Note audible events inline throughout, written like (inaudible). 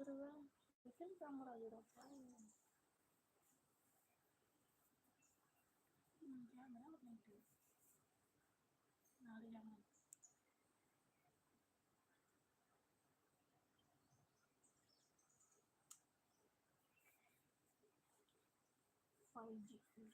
எடுத்துருவேன் second camera இதுடா camera பண்ணிட்டு நாலு கேமரா ஃபைவ் ஜி நீ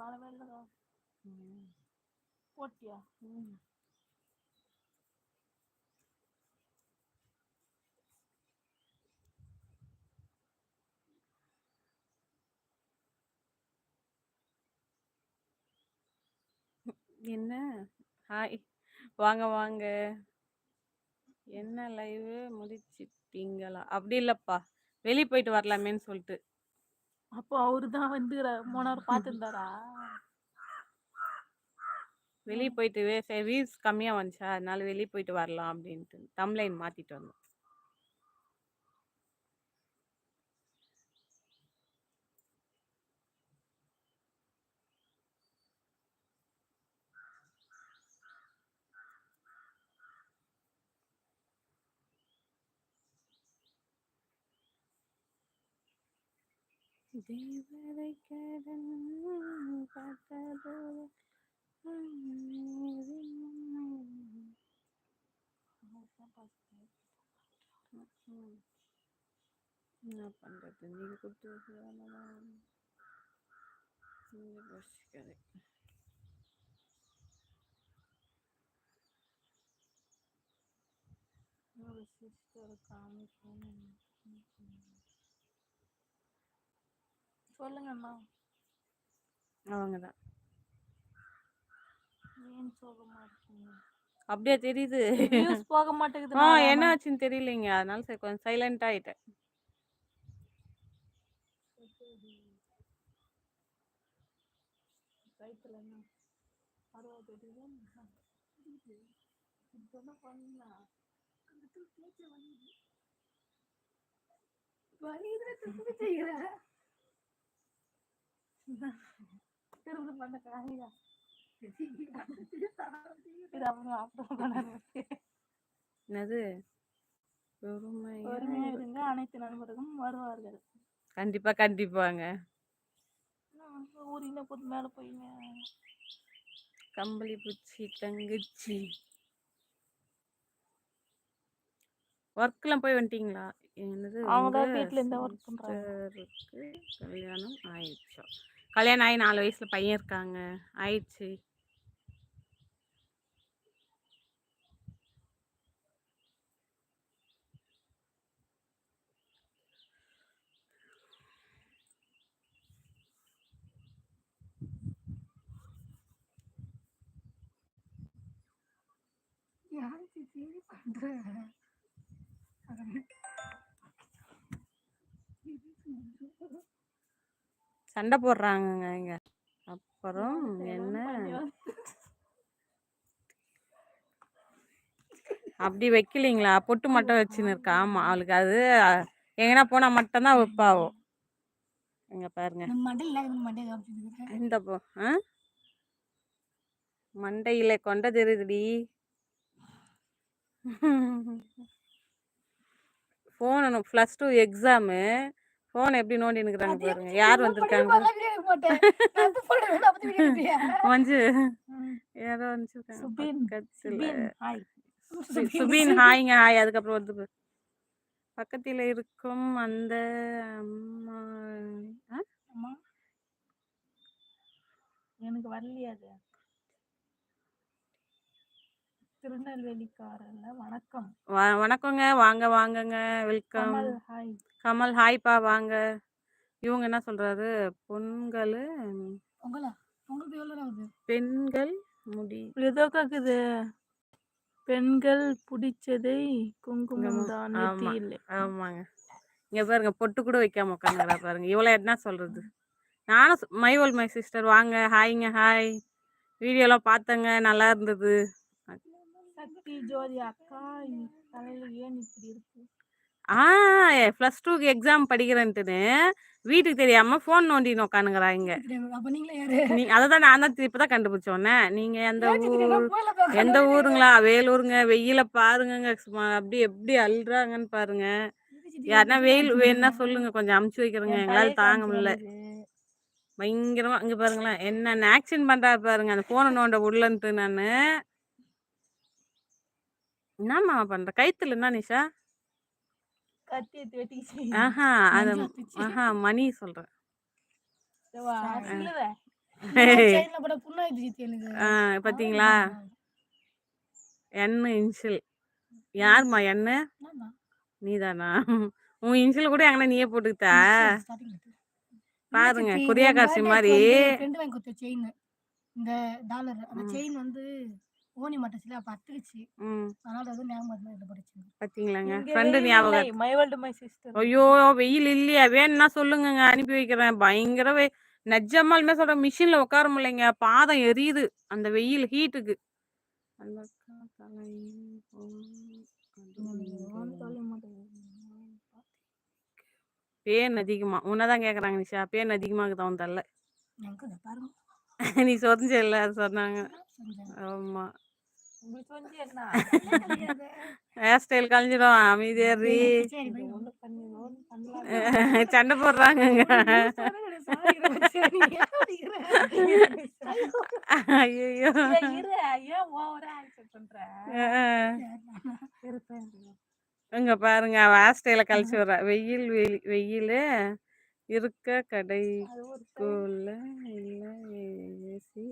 வரவே இல்லைடா போட்டியா ம் என்ன ஹாய் வாங்க வாங்க என்ன லைவு முடிச்சிட்டீங்களா அப்படி இல்லப்பா வெளியே போயிட்டு வரலாமேன்னு சொல்லிட்டு அப்போ அவரு தான் வந்து மோனார் பார்த்துருந்தாரா வெளியே போயிட்டு வே- சரி கம்மியாக வந்துச்சா? அதனால வெளியே போயிட்டு வரலாம் அப்படின்ட்டு தம்லைன் மாற்றிட்டு வந்தோம். தேவரை கடன் பார்த்ததோ என்ன பண்றது? நீங்க கொடுத்து நீங்க ஒரு சிஸ்டர் காமிக்கணும். சொல்லுங்கண்ணா அவங்க தான். ஏன் சோகமா இருக்கீங்க? அப்படியே தெரியுது. வியூஸ் போக ஆ மாட்டேங்குது என்ன ஆச்சுன்னு தெரியலைங்க. அதனால சரி கொஞ்சம் சைலண்ட் ஆயிட்டேன். பண்ணலாம் திரும்ப பண்ண காரியா (laughs) என்னது? இருங்க அனைத்து நண்பர்களும் வருவார்கள். கண்டிப்பா கண்டிப்பாங்க. ஊரில் போது மேலே போயிங்க. கம்பளி பூச்சி தங்கச்சி. ஒர்க்லாம் போய் வந்துட்டீங்களா? என்னது அவங்க வீட்ல இருந்தா work பண்றாங்க. கல்யாணம் ஆயிடுச்சா? கல்யாணம் ஆகி நாலு வயசுல பையன் இருக்காங்க. ஆயிடுச்சு. யார் அதை சண்டை போடுறாங்கங்க இங்க. அப்புறம் என்ன? அப்படி வைக்கலீங்களா? பொட்டு மட்டும் வச்சுன்னு இருக்கா? ஆமா. அவளுக்கு அது எங்கன்னா போனா மட்டும்தான் வைப்பாவோ? இங்க பாருங்க. இந்த போ மண்டையில கொண்ட தெரியுதுடி. Phone plus two exam phone எப்படி நோண்டினுக்குறாங்க பாருங்க. யார் வந்திருக்காங்க? மஞ்சு யாரோ சுபின், ஹாய்ங்க ஹாய் அதுக்கப்புறம் வந்து பக்கத்துல இருக்கும் அந்த அம்மா எனக்கு வரலையா அது திருநெல்வேலிக்காரல்ல வணக்கம். வ- வணக்கங்க. வாங்க வாங்கங்க. வெல்கம். கமல் ஹாய் கமல் ஹாய்ப்பா வாங்க. இவங்க என்ன சொல்றாரு? பொங்கல் பெண்கள் முடி ஏதோ கேக்குது. பெண்கள் பிடிச்சதை குங்குமம் குங்குமம். தான் ஆமா. ஆமாங்க. இங்க பாருங்க பொட்டு கூட வைக்காம உட்காந்துக்கிறா பாருங்க. இவ்வளோ என்ன சொல்றது? நானும் மை ஒல் மை சிஸ்டர். வாங்க ஹாய்ங்க ஹாய் வீடியோலாம் பார்த்தேங்க. நல்லா இருந்தது. சக்தி ஜோதி அக்கா இ- தலையில ஏன் இப்படி இருக்கு? ஆ ப்ளஸ் டூக்கு எக்ஸாம் படிக்கிறேன்ட்டுன்னு வீட்டுக்கு தெரியாம ஃபோன் நோண்டின்னு உட்காந்துக்கிறா இங்க. நீ அதை தான் நான் தான் இப்போ தான் கண்டுபிடிச்சோன்னே நீங்க எந்த ஊர் எந்த ஊருங்களா? வேலூருங்க வெயில பாருங்கங்க சும்மா அப்படி எப்படி அல்றாங்கன்னு பாருங்க. யாருன்னா வெயில் வேணும்னா சொல்லுங்க கொஞ்சம் அமுச்சு வைக்கிறேங்க. எங்களால தாங்க முடியல. பயங்கரமா இங்க பாருங்களேன் என்ன ஆக்ஷன் பண்றா பாருங்க அந்த போனை நோண்ட உள்ளன்ட்டு நானு. என்னம்மா பண்ற? கைத்துல என்ன நிஷா? ஆஹா அது. ஆஹா மணி சொல்றேன் (laughs) பாத்தீங்களா? இன்சில். யாரும்மா எண்ணு என்னம்மா? நீதானா? உன் இன்சில் கூட எங்கன்னா நீயே போட்டுக்கிட்ட. பாருங்க, கொரியா காசு மாதிரி. இந்த டாலர் அந்த. செயின் வந்து ஓனி மாட்டச்சுல ம். அதனால அது ஞாபகம் இருந்தா இதை படிச்சு பாத்தீங்களாங்க? ஃப்ரெண்டு ஞாபகம். My world, my sister. ஐயோ வெயில் இல்லையா. வேணும்னா சொல்லுங்கங்க. அனுப்பி வைக்கிறேன். பயங்கர வெ நிஜமாலுமே சொல்றேன். மிஷின்ல உட்கார முடியலைங்க. பாதம் எரியுது. அந்த வெயில் ஹீட்டுக்கு. பேன் அதிகமா உன்னதான் கேக்குறாங்க நிஷா பேன் அதிகமாகுது அவன் தரல எனக்கு இதை பாருங்க நீ சொரிஞ்ச இல்ல சொன்னாங்க. ஆமா. ஹேர் (laughs) ஸ்டைல் ஒண்ணு பண்ணலாம். (laughs) சண்டை (laughs) அடிக்கிற? ஐயோ. இங்க பாருங்க ஹேர் ஸ்டைல கழிச்சு வர்றா வெயில் வெயில் வெயில். இருக்க. கடைக்குள்ள இல்ல ஏசி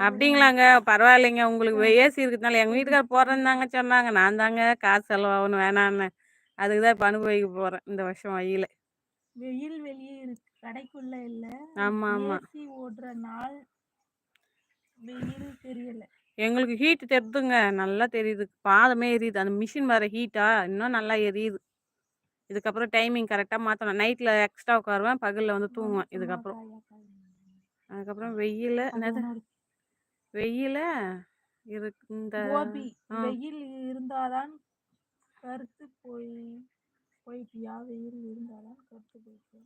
அப்படிங்களாங்க. பரவாயில்லைங்க. உங்களுக்கு ஏசி இருக்கிறதுனால எங்க வீட்டுக்கார போறேன்னு தாங்க சொன்னாங்க. நான் தாங்க காசு செலவாகணும் வேணான்னு. அதுக்கு தான் இப்போ அனுபவிக்க போறேன் இந்த வருஷம் வெயில. வெயில் வெளியே இருக்கு. கடைக்குள்ள இல்ல. ஆமா ஆமா. ஏசி ஓடுற நாள் வெயில் தெரியல. எங்களுக்கு ஹீட் தெரியுதுங்க நல்லா தெரியுது. பாதமே எரியுது. அந்த மிஷின் வர ஹீட்டா இன்னும் நல்லா எரியுது. இதுக்கப்புறம் டைமிங் கரெக்டாக மாற்றணும் நைட்டில் எக்ஸ்ட்ரா உட்காருவேன். பகலில் வந்து தூங்குவேன். இதுக்கப்புறம். அதுக்கப்புறம் வெயில் என்னது? வெயில இந்த. வெயில் இருந்தாதான் கருத்து போய் போயிட்டியா? வெயில் இருந்தாதான் கருத்து போயிட்டியா?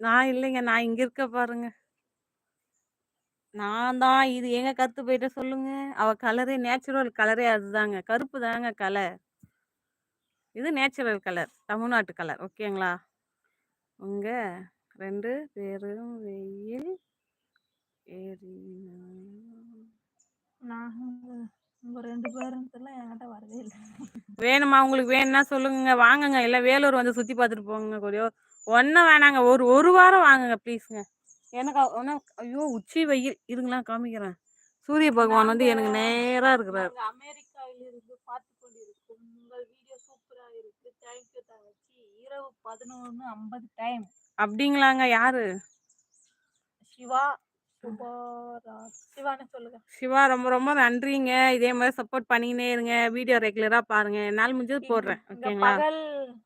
நான் இல்லைங்க. நான் இங்க இருக்க பாருங்க. நான் தான் இது எங்க கத்து போயிட்ட சொல்லுங்க. அவ கலரே நேச்சுரல் கலரே அதுதாங்க. கருப்பு தாங்க கலர். இது நேச்சுரல் கலர். தமிழ்நாட்டு கலர். ஓகேங்களா? உங்க ரெண்டு பேரும் வெயில் வேணுமா? உங்களுக்கு வேணும்னா சொல்லுங்க. வாங்குங்க. இல்லை வேலூர் வந்து சுற்றி பார்த்துட்டு போங்க கொஞ்சம் ஒன்றும் வேணாங்க. ஒரு ஒரு வாரம் வாங்குங்க ப்ளீஸுங்க எனக்கு ஆனா ஐயோ உச்சி வெயில். இருங்களா காமிக்கிறேன். சூரிய பகவான் வந்து எனக்கு நேராக இருக்கிறார். அமெரிக்காவில் இருந்து பார்த்து கொண்டிருக்கும். உங்கள் வீடியோ சூப்பரா இருக்கு. தேங்க்யூ தங்கச்சி. இரவு பதினொன்று ஐம்பது டைம் அப்படிங்களாங்க யாரு? சிவா. சிவா ரொம்ப ரொம்ப நன்றிங்க. இதே மாதிரி சப்போர்ட் பண்ணிக்கினே இருங்க. வீடியோ ரெகுலராக பாருங்க. என்னால் முடிஞ்சது போடுறேன். ஓகேங்களா பகல்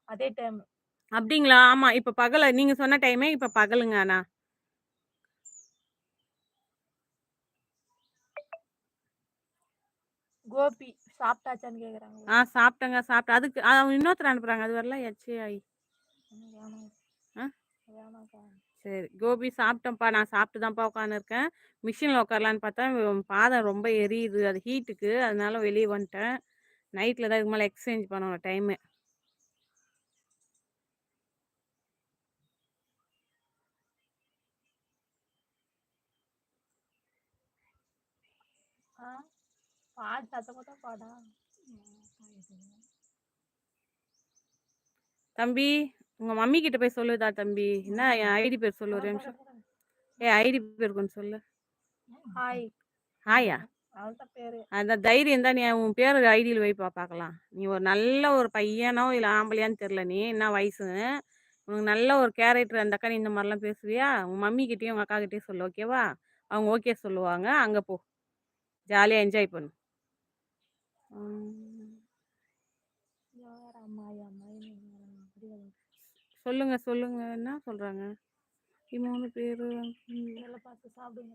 அதே டைம் அப்படிங்களா? ஆமாம் இப்போ பகல நீங்கள் சொன்ன டைமே இப்போ பகலுங்க அண்ணா. கோபி சாப்பிட்டாச்சான்னு கேக்குறாங்க. ஆ சாப்பிட்டேங்க சாப்பிட்டேன். அதுக்கு ஆ, இன்னொருத்தர் அனுப்புகிறாங்க அது வரல எச்ஏ ஆகி சரி. கோபி சாப்பிட்டேன்ப்பா நான் சாப்பிட்டு தான்ப்பா உட்காந்துருக்கேன் மிஷினில் உட்காரலான்னு பார்த்தா பாதம் ரொம்ப எரியுது. அது ஹீட்டுக்கு அதனால வெளியே வந்துட்டேன். நைட்டில் தான் இதுக்கு மேலே எக்ஸ்சேஞ்ச் பண்ணணும் டைமு? பாடு சத்தம் பாடா? தம்பி. உங்கள் மம்மி கிட்ட போய் சொல்லுதா தம்பி. என்ன என் ஐடி பேர் சொல்லு ஒரு நிமிஷம். ஏ ஐடி பேர் கொஞ்சம் சொல்லு. ஹாய். ஹாயா? அந்த தைரியம் தான் நீ உன் பேர் ஐடியில் வைப்பா பார்க்கலாம் நீ ஒரு நல்ல ஒரு பையனோ இல்லை ஆம்பளையான்னு தெரில நீ என்ன வயசு உனக்கு நல்ல ஒரு கேரக்டர் அந்த அக்கா நீ இந்த மாதிரிலாம் பேசுவியா? உங்கள் மம்மிக்கிட்டேயும் உங்கள் அக்கா கிட்டேயும் சொல்லு ஓகேவா அவங்க ஓகே சொல்லுவாங்க. அங்கே போ. ஜாலியாக என்ஜாய் பண்ணு உம், யார் அம்மாயி அம்மாயின்னு அப்படி சொல்லுங்க சொல்லுங்க. என்ன சொல்கிறாங்க மூணு பேர் இதெல்லாம் பார்த்து சாப்பிடுங்க.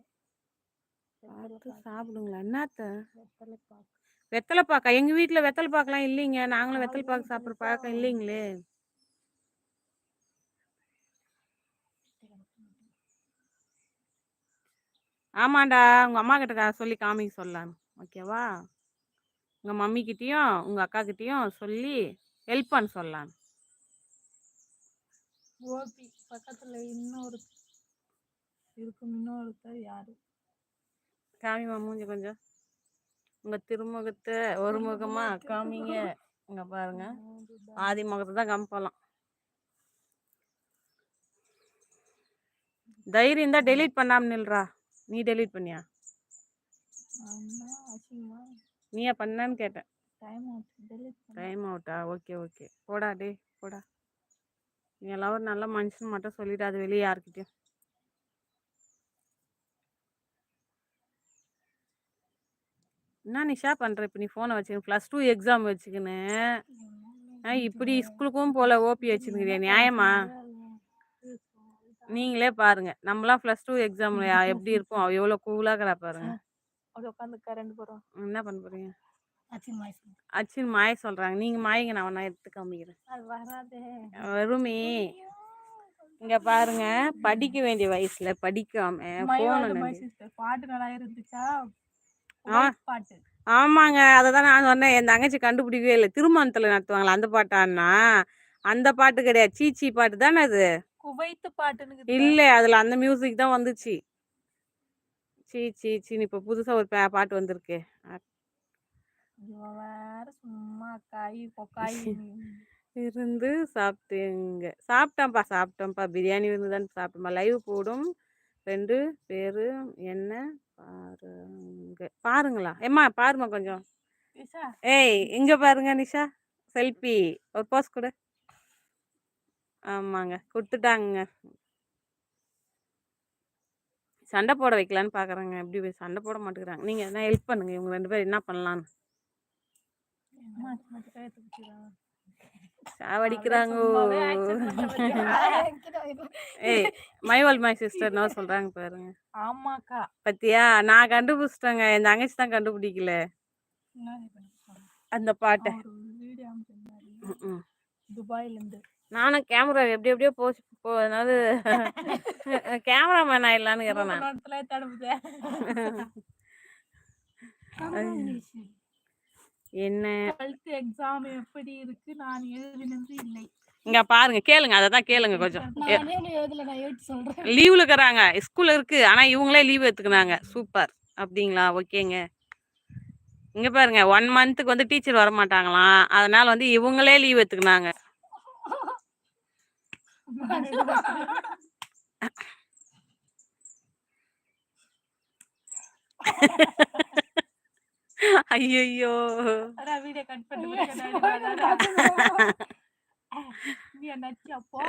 பார்த்து சாப்பிடுங்களா? என்னத்த? வெத்தலை பாக்கு. வெத்தலை பாக்கா? எங்கள் வீட்டில் வெத்தலை பாக்கெலாம் இல்லைங்க. நாங்களும் வெத்தலை பாக்கு சாப்பிட்ற. பழக்கம் இல்லைங்களே. ஆமாண்டா. உங்கள் அம்மா கிட்ட சொல்லி காமிக்க சொல்லலாம். ஓகேவா? உங்கள் மம்மிக்கிட்டேயும் உங்கள் அக்காக்கிட்டேயும் சொல்லி ஹெல்ப் பண்ண சொல்லலாம். கோபி. பக்கத்துல இன்னொரு இருக்கும் இன்னொருத்தர் யாரு? காமிமா மூஞ்சி கொஞ்சம். உங்கள் திருமுகத்தை ஒரு முகமா காமிங்க. இங்கே பாருங்க. ஆதி முகத்தை தான் காமிப்பலாம் தைரியம் தான் டெலீட் பண்ணாம நில்றா. நீ டெலீட் பண்ணியா? நீயா பண்ணான்னு கேட்டேன். டைம் ஆச்சு டெலிட் டைம் அவுட்டா ஓகே ஓகே போடா டே போடா. எல்லாம் ஒரு நல்ல மனுஷன் மட்டும் சொல்லிட்டு அது வெளியே யார்கிட்டயும். என்ன நிஷா பண்ற? இப்ப நீ போனை வச்சுக்கின்னு ப்ளஸ் டூ எக்ஸாம் வச்சுக்கின்னு. இப்படி ஸ்கூலுக்கும் போல ஓபி வச்சுருக்கிறியா நியாயமா? நீங்களே பாருங்க. நம்மளாம் ப்ளஸ் டூ எக்ஸாம்ல எப்படி (laughs) இருப்போம்? எவ்வளோ கூலாகிறா பாருங்க. என்ன பண்ண போறீங்க? அச்சின் மாய சொல்றாங்க. நீங்க மாயங்க நான் வேணா எடுத்து காமிக்கிறேன் வருமே இங்க பாருங்க படிக்க வேண்டிய வயசுல படிக்காம பாட்டு நல்லா இருந்துச்சா? பாட்டு. ஆமாங்க அதை தான் நான் சொன்னேன். என் தங்கச்சி கண்டுபிடிக்கவே இல்லை. திருமணத்துல நடத்துவாங்களா அந்த பாட்டான்னா? அந்த பாட்டு கிடையாது. சீச்சி பாட்டு தானே அது? குவைத்து பாட்டுன்னு இல்ல அதுல அந்த மியூசிக் தான் வந்துச்சு. சீ சீ சீன்னு இப்ப புதுசா ஒரு பாட்டு வந்திருக்கு. இவ வேற சும்மா காய் கொக்காய் (laughs) இருந்து சாப்பிட்டேங்க. சாப்பிட்டேன்ப்பா சாப்பிட்டேன்ப்பா. பிரியாணி இருந்து தான் சாப்பிட்டோம்ப்பா லைவ் போடும். ரெண்டு பேரு என்ன? பாருங்க. பாருங்களா. ஏம்மா பாருமா கொஞ்சம். ஏய் இங்க பாருங்க நிஷா. செல்ஃபி. ஒரு போஸ் கொடு. ஆமாங்க. கொடுத்துட்டாங்க சண்டை போட வைக்கலான்னு பார்க்குறாங்க எப்படி சண்டை போட மாட்டேங்கிறாங்க. நீங்கள் என்ன ஹெல்ப் பண்ணுங்க. இவங்க ரெண்டு பேரும் என்ன பண்ணலான்னு அம்மா, மட்டும் கழுத்தை பிடிச்சிடா. சாவடிக்கிறாங்க? (laughs) ஏய் மைவல் மை சிஸ்டர் என்ன சொல்கிறாங்க பாருங்க. ஆமாக்கா. பத்தியா? நான் கண்டுபிடிச்சிட்டேங்க. என் தங்கச்சி தான் கண்டுபிடிக்கல. அந்த பாட்டை. துபாயில இருந்து நானும் கேமரா எப்படி எப்படியோ போச்சு. போ அதாவது (laughs) கேமராமேன் ஆயிடலான்னு நான். தடுப்புதே. (laughs) என்ன? டுவெல்த் எக்ஸாம் எப்படி இருக்கு? நான் எழுதினது இல்லை. இங்க பாருங்க கேளுங்க அதை தான் கேளுங்க கொஞ்சம். லீவ்ல இருக்கிறாங்க. ஸ்கூல்ல இருக்கு ஆனா இவங்களே லீவ் எடுத்துக்கினாங்க. சூப்பர். அப்படிங்களா? ஓகேங்க. இங்க பாருங்க ஒன் மந்த்துக்கு வந்து டீச்சர் வர மாட்டாங்களாம் அதனால வந்து இவங்களே லீவ் எடுத்துக்கினாங்க. (laughs) ஐயோ அதான் வீடியோ கட் (laughs) பண்ணி நீ என்னாச்சு அப்போ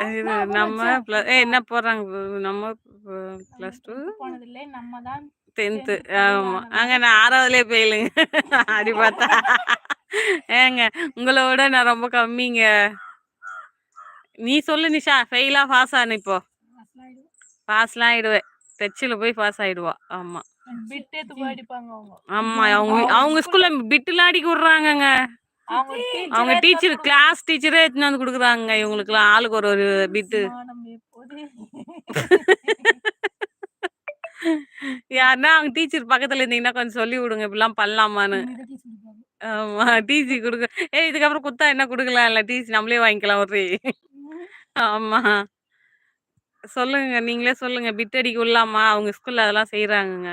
நம்ம plus- ஏய், என்ன போடுறாங்க? நம்ம பிளஸ் டூ போனதில்லை நம்ம தான் டென்த்து Tenth ஆமா. fail அங்க நான் ஆறாவதுலேயே போயிலுங்க அப்படி (laughs) பார்த்தா. ஏங்க உங்களோட நான் ரொம்ப கம்மிங்க. நீ சொல்லு நிஷா ஃபெயிலா பாஸ் ஆன இப்போ. பாஸ்லாம் ஆயிடுவேன். டச்சில் போய் பாஸ் ஆயிடுவா. ஆமா. ஆமா அவங்க அவங்க ஸ்கூல்ல பிட்டுலாம் அடிக்க விடுறாங்கங்க. அவங்க டீச்சர் கிளாஸ் டீச்சரே எடுத்துன்னு வந்து கொடுக்குறாங்க. இவங்களுக்குலாம் ஆளுக்கு ஒரு ஒரு பிட்டு (laughs) யாருன்னா அவங்க டீச்சர் பக்கத்துல இருந்தீங்கன்னா கொஞ்சம் சொல்லி விடுங்க. இப்படிலாம் பண்ணலாமான்னு. ஆமா டிசி கொடுக்க. ஏய் இதுக்கப்புறம் குத்தா என்ன கொடுக்கலாம்? இல்ல டிசி நம்மளே வாங்கிக்கலாம் ஒரு. ஆமா. சொல்லுங்க. நீங்களே சொல்லுங்க. பிட் அடிக்க விடலாமா? அவங்க ஸ்கூல்ல அதெல்லாம் செய்யறாங்கங்க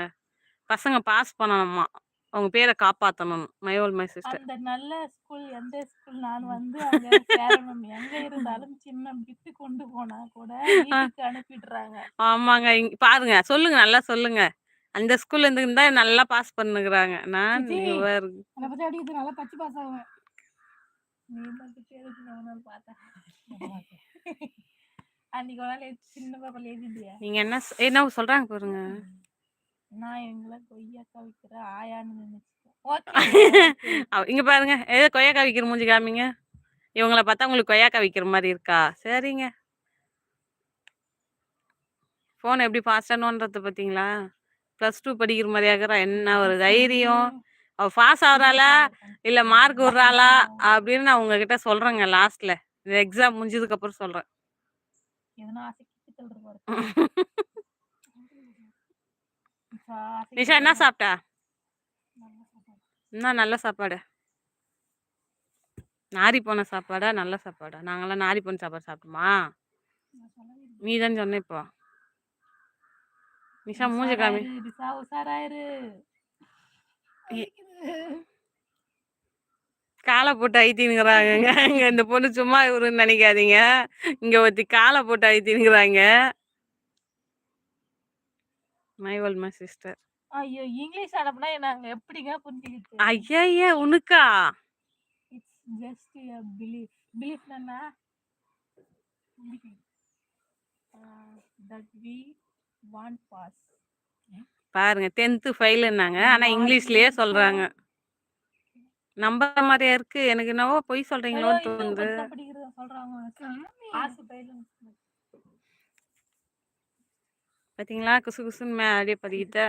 பசங்க பாஸ் பண்ணணுமா? அவங்க பேரை காப்பாத்தணும். மையோல் மை சிஸ்டர் அந்த நல்ல ஸ்கூல் எந்த ஸ்கூல் நான் வந்து அங்க (laughs) சேரணும். எங்க இருந்தாலும் சின்ன பிட்டு கொண்டு போனா கூட வீட்டுக்கு அனுப்பிடுறாங்க. ஆமாங்க. இங்க பாருங்க. சொல்லுங்க. நல்லா சொல்லுங்க. அந்த ஸ்கூல்ல இருந்து இருந்தா நல்லா பாஸ் பண்ணுகிறாங்க. நான் சித்தி. இவர் என்னை பத்தி அடிக்கிறது நல்லா பச்சு பாஸ் ஆகுவேன். நீ மட்டும் கேளுக்கு நான் பார்த்தேன். (laughs) (laughs) அன்னைக்கு ஒரு நாள் எழுதி சின்ன பேப்பர்ல எழுதிட்டியா. நீங்க என்ன என்ன சொல்றாங்க பாருங்க. நான் எங்களை கொய்யாக்கா விற்கிற ஆயான்னு நினைச்சிட்டேன். (laughs) இங்க பாருங்க. ஏதோ கொய்யாக்கா விக்கிற மூஞ்சி காமிங்க. இவங்கள பார்த்தா உங்களுக்கு கொய்யாக்கா விக்கிற மாதிரி இருக்கா? சரிங்க. ஃபோன் எப்படி ஃபாஸ்டா நோன்றது பார்த்தீங்களா? ப்ளஸ் டூ படிக்கிற மாதிரியா இருக்கிறா என்ன ஒரு தைரியம். அவ பாஸ் ஆகுறாளா? இல்ல மார்க் விடுறாளா? அப்படின்னு நான் உங்ககிட்ட சொல்றேங்க லாஸ்ட்ல இந்த எக்ஸாம் முடிஞ்சதுக்கு அப்புறம் சொல்றேன் எதனா ஆசைக்கு சொல்ற பாரு நிஷா என்ன சாப்பிட்டா என்ன நல்ல சாப்பாடு. நாரி போன சாப்பாடா நல்ல சாப்பாடா? நாங்களாம் நாரி போன சாப்பாடு சாப்பிட்டோமா நீ தான் சொன்ன இப்போ. நிஷா மூஞ்ச காமி. காலை போட்டு ஐத்தினுங்கிறாங்க இங்க இந்த பொண்ணு சும்மா இவருன்னு நினைக்காதீங்க. இங்க ஒருத்தி காலை போட்டு ஐத்தினுங்கிறாங்க மை ஒல் மை சிஸ்டர் ஐயோ இங்கிலீஷ் அனுப்புனா நாங்க எப்படிங்க புரிஞ்சுக்கிட்டு? ஐயா உனக்கா? இட்ஸ் ஜஸ்ட் பிலீஃப் பிலீஃப் என்ன? தட் வி வாண்ட் பாஸ் பாருங்க டென்த்து ஃபெயிலுன்னாங்க ஆனா இங்கிலீஷ்லயே சொல்றாங்க. நம்புற மாதிரியா இருக்கு. எனக்கு என்னவோ பொய் சொல்றீங்களோன்னு தோணுது. பாத்தீங்களா? குசு குசுன்னு மே அப்படியே படிக்கிட்ட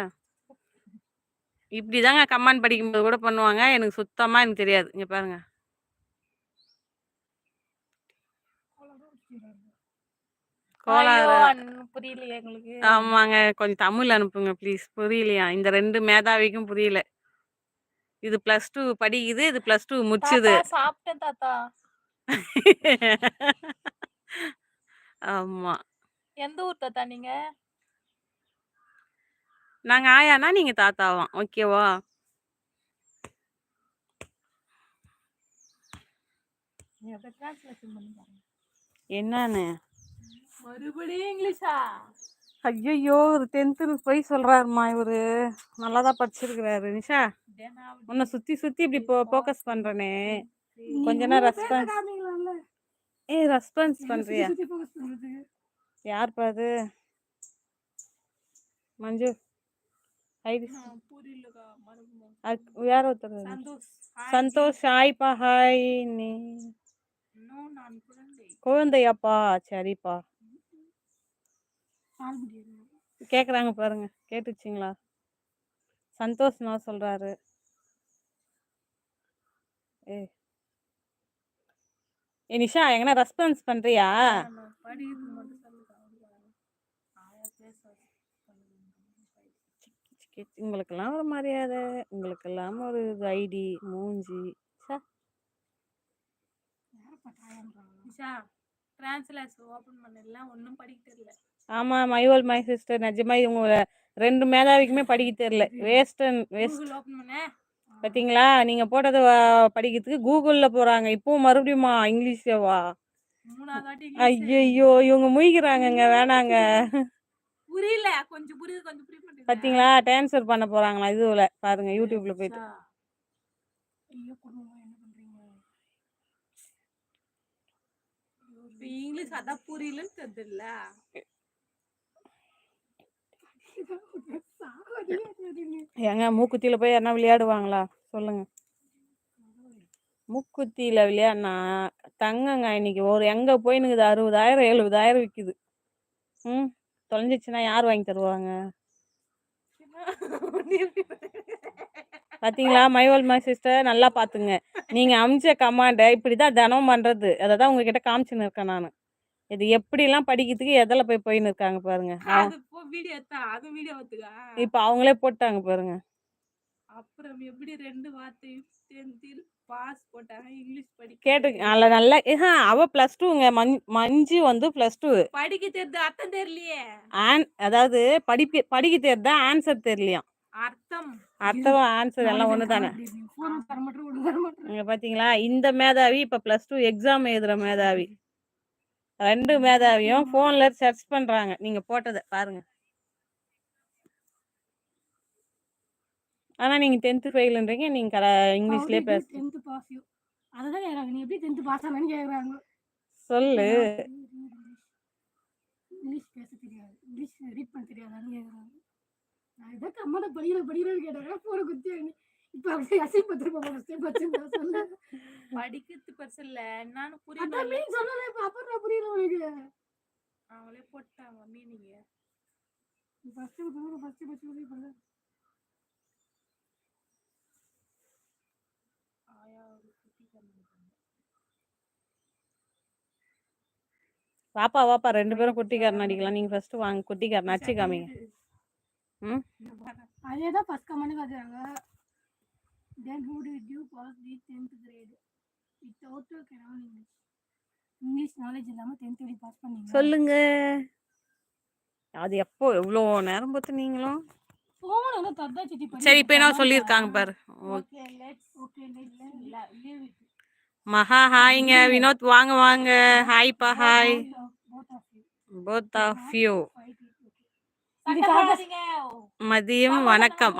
இப்படிதாங்க கமாண்ட் படிக்கும்போது கூட பண்ணுவாங்க. எனக்கு சுத்தமா எனக்கு தெரியாது. இங்க பாருங்க. புரியலையே ஆமாங்க. கொஞ்சம் தமிழ் அனுப்புங்க ப்ளீஸ் புரியலையா? இந்த ரெண்டு மேதாவிக்கும் புரியல. இது ப்ளஸ் டூ படிக்குது இது ப்ளஸ் டூ முடிச்சுது. சாப்பிட்டேன் தாத்தா. ஆமா. எந்த ஊர் தாத்தா நீங்க? நாங்க ஆயானா நீங்க தாத்தாவாம் ஓகேவா என்னன்னு? மறுபடியும் இங்கிலீஷா? ஐயோ ஒரு டென்த்து போய் சொல்றாருமா இவரு. நல்லா தான் படிச்சிருக்கிறாரு. நிஷா? உன்னை சுத்தி சுத்தி இப்படி போ ஃபோக்கஸ் பண்றனே. கொஞ்ச நேரம் ரெஸ்பான்ஸ் ஏய் ரெஸ்பான்ஸ் பண்றியா? யார் பாது மஞ்சு. யார் ஒருத்தர் சந்தோஷ். ஹாய்ப்பா ஹாய் நீ. குழந்தையாப்பா? சரிப்பா. கேக்குறாங்க பாருங்க. கேட்டுச்சிங்களா? சந்தோஷ் நான் சொல்றாரு. ஏ. நிஷா எங்கன்னா ரெஸ்பான்ஸ் சிக்கி- உங்களுக்கெல்லாம் ஒரு மரியாதை உங்களுக்கெல்லாம் ஒரு ஐடி மூஞ்சி ஆமா மைவல் மை சிஸ்டர் நிஜமா இவங்க ரெண்டு மேதாவிக்குமே படிக்க தெரியல. வேஸ்டன் வேஸ்ட் கூகுள் ஓபன் பண்ண. பாத்தீங்களா? நீங்க போட்டது படிக்கிறதுக்கு கூகுள்ல போறாங்க. இப்பவும் மறுபடியுமா இங்கிலீஷவா ஐயோ இவங்க முழிக்கிறாங்கங்க. வேணாங்க. புரியல. கொஞ்சம் புரியுது கொஞ்சம் புரிய பாத்தீங்களா? ட்ரான்ஸ்ஃபர் பண்ண போறாங்களா? இதுல பாருங்க யூடியூப்ல போயிட்டு. நிஷா, ஐயோ குடும்பம் என்ன பண்றீங்க? இப்ப இங்கிலீஷ் அதான் புரியலன்னு தெரியல ஏங்க மூக்குத்தியில போய் யாருன்னா விளையாடுவாங்களா? சொல்லுங்க. மூக்குத்தியில விளையாடினா தங்கங்க இன்னைக்கு ஒரு எங்க போயினுக்குது? அறுபதாயிரம் எழுபதாயிரம் விக்குது. ம் தொலைஞ்சிச்சுன்னா யார் வாங்கி தருவாங்க? பாத்தீங்களா? மைவல் மை சிஸ்டர் நல்லா பாத்துங்க. நீங்க அமிச்ச கமாண்ட இப்படிதான் தினம் பண்றது. அதை தான் உங்ககிட்ட காமிச்சுன்னு இருக்கேன் நான். இது எப்படிலாம் படிக்கிறதுக்கு எதில் போய் போயின்னு இருக்காங்க பாருங்க. இப்போ அவங்களே போட்டாங்க பாருங்க. அப்புறம் எப்படி ரெண்டு வார்த்தையும் டென்த்தில் பாஸ் போட்டாங்க இங்கிலீஷ் படிக்க கேட்டு. நல்ல நல்ல ஏஹா அவ ப்ளஸ் டூங்க மஞ் மஞ்சு வந்து ப்ளஸ் டூ படிக்க தெரியுது அர்த்தம் தெரியலையே. ஆன் அதாவது படிப்பு படிக்க தெரியுதா ஆன்சர் தெரியலையாம் அர்த்தம். அர்த்தம் ஆன்சர் எல்லாம் ஒன்று தானே இங்க பாத்தீங்களா? இந்த மேதாவி இப்ப ப்ளஸ் டூ எக்ஸாம் எழுதுற மேதாவி. ரெண்டு மேதாவியும் ஃபோன்ல சர்ச் பண்றாங்க. நீங்க போட்டதை பாருங்க. ஆனா நீங்க டென்த் ஃபெயில்ன்றீங்க நீங்க கர- இங்கிலீஷ்லயே பேச டென்த் பாஸ் அதுதான் கேக்குறாங்க. நீ எப்படி டென்த் பாஸ் ஆனு கேக்குறாங்க. சொல்லு. இங்கிலீஷ் பேச தெரியாது. இங்கிலீஷ் ரீட் பண்ண தெரியாதான்னு கேட்குறாங்க நான் இதை கம்மனை படிக்கிற படிக்கிறேன்னு கேட்டாங்க போன குத்தி இப்போ அப்படியே அசை பத்திரமா ஃபஸ்ட்டே பச்சுன்னு சொல்ல. படிக்கிறது பெருசு இல்ல. என்னன்னு புரியல மீன் சொல்லலை. இப்போ அப்புறம் புரியல உனக்கு. அவங்களே போட்டாங்க மீனிங்க. ஃபஸ்ட்டு ஃபஸ்ட்டு பச்சு உதவி பண்ணல ஆயா ஒரு குட்டி கண்ணு வாப்பா வாப்பா ரெண்டு பேரும் குட்டிக்காரன் அடிக்கலாம். நீங்கள் ஃபஸ்ட்டு வாங்க குட்டிக்காரன் அடிச்சு காமிங்க. ம்? அதே தான் ஃபஸ்ட் கமெண்ட் பார்க்குறாங்க then who did you pass the tenth grade without Canon English English knowledge இல்லாமல் டென்த் எப்படி பாஸ் பண்ணீங்க சொல்லுங்க. அது எப்போ எவ்வளோ நேரம் பார்த்து நீங்களும்? வந்து தத்தா சிட்டி பண்ணி சரி இப்போ என்ன சொல்லியிருக்காங்க பாரு. Okay let's okay let's leave it Maha ஹாய்ங்க. Vinod வாங்க வாங்க. ஹாய்ப்பா hi both of you both of you fight it okay சண்டை போடாதீங்க மதியம் வணக்கம்.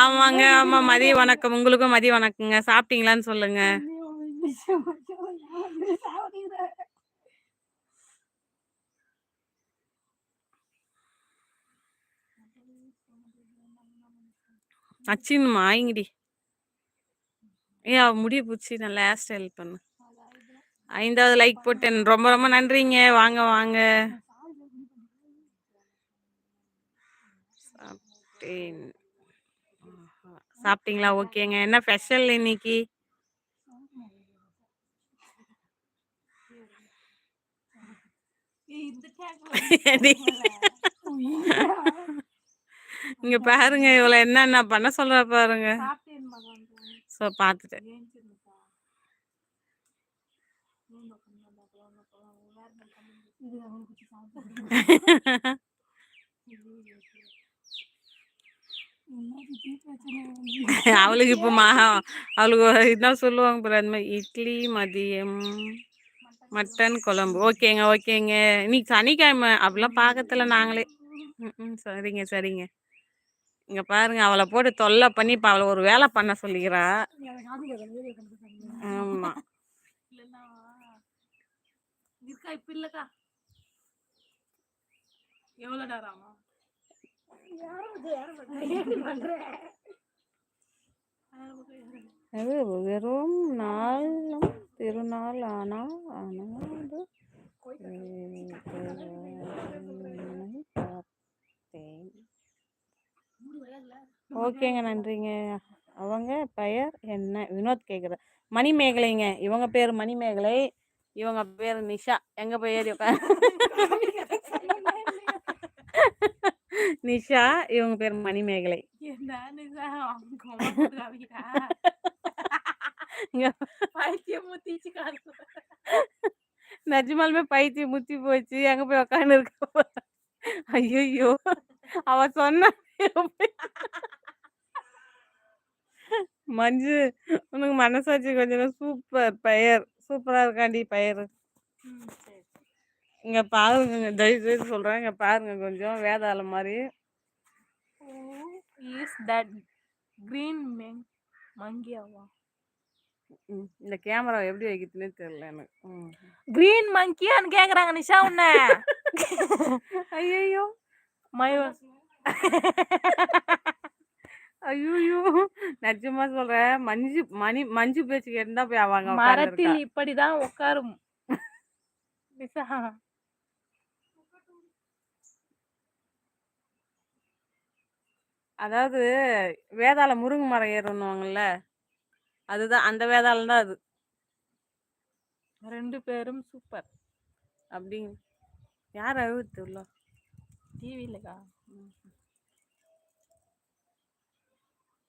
ஆமாங்க ஆமா மதிய வணக்கம்? உங்களுக்கும் மதிய வணக்கங்க. சாப்பிட்டீங்களான்னு சொல்லுங்க. அச்சின்னுமா ஆயிங்கடி ஏ முடிய பூச்சி. நல்லா ஹேர் ஸ்டைல் பண்ணு ஐந்தாவது லைக் போட்டேன். ரொம்ப ரொம்ப நன்றிங்க. வாங்க வாங்க. ஆஹா. சாப்பிட்டீங்களா? ஓகேங்க. என்ன ஸ்பெஷல் இன்னைக்கு. இங்க பாருங்க இவ்வளவு என்னென்ன பண்ண சொல்ற பாருங்க. மகன் ஸோ (laughs) பார்த்துட்டேன் ஏஞ்சிருந்தா நூறு கண்ணு வேற என்ன கம்மி இது அவங்களுக்கு சாப்பிட்டு (laughs) அவளுக்கு இப்போ மகா அவளுக்கு ஒரு என்ன சொல்லுவாங்க பிற அந்த மாதிரி இட்லி மதியம் மட்டன் குழம்பு. ஓகேங்க ஓகேங்க. இன்னைக்கு சனிக்கிழமை. அப்படிலாம் பார்க்கறதில்ல நாங்களே. ம், சரிங்க சரிங்க. இங்க பாருங்க அவளை போட்டு தொல்லை பண்ணி இப்போ அவளை ஒரு வேலை பண்ண சொல்லிக்கிறா. ஆமா. இருக்கா இப்ப இல்லக்கா. எவ்வளோ நேரம் வெறும் நாளும் திருநாள் ஆனா ஆனால் பார்த்தேன் ஓகேங்க நன்றிங்க. அவங்க பெயர் என்ன? வினோத் கேட்குற மணிமேகலைங்க. இவங்க பேர் மணிமேகலை இவங்க பேர் நிஷா. எங்க பேர் நிஷா இவங்க பேர் மணிமேகலை. நிஜமாலுமே பைத்தியம் முத்தி போச்சு. எங்க போய் உக்காந்து இருக்க ஐயோ அவ சொன்ன மஞ்சு உனக்கு மனசாட்சி கொஞ்சம் சூப்பர் பெயர். சூப்பரா இருக்காண்டி பெயர். இங்க பாருங்க தயவு செய்து சொல்றேன் இங்க பாருங்க கொஞ்சம் வேதாளம் மாதிரி. இஸ் தட் கிரீன் மெங் மங்கியாவா இந்த கேமரா எப்படி வைக்கிறதுனே தெரியல எனக்கு. கிரீன் மங்கியான்னு கேக்குறாங்க நிஷா உன்ன. ஐயையோ. மயோ ஐயோ. நிஜமா சொல்றேன் மஞ்சு மணி மஞ்சு பேச்சு கேட்டுதான் போய் அவங்க மரத்தில் இப்படிதான் உட்காரும். நிஷா. அதாவது வேதாள முருங்கை மரம் ஏறணுவாங்கல்ல அதுதான் அந்த வேதாளம் தான் அது. ரெண்டு பேரும் சூப்பர். அப்படி யார் அழுவுது உள்ள? டிவிலக்கா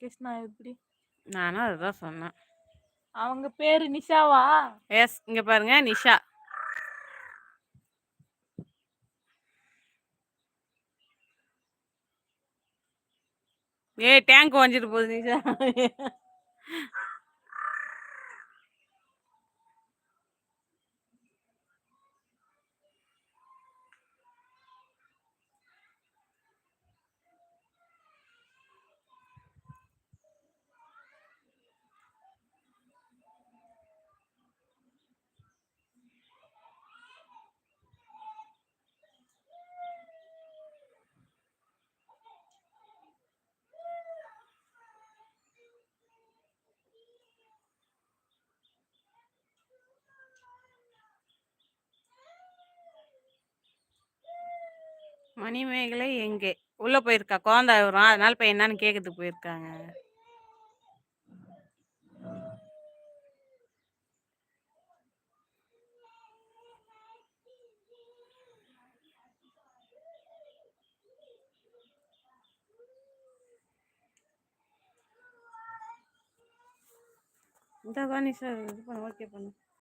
கிருஷ்ணா எப்படி? நானும் அதுதான் சொன்னேன். அவங்க பேரு நிஷாவா? எஸ் இங்க பாருங்க நிஷா. ஏய் டேங்க் வாஞ்சிட்டு போகுது நிஷா மணிமேகலை எங்கே? உள்ள போயிருக்கா? குழந்தை வரும். அதனால இப்போ என்னன்னு கேட்கறதுக்கு போயிருக்காங்க. இந்த வாணி சார் இது பண்ண. ஓகே பண்ணு.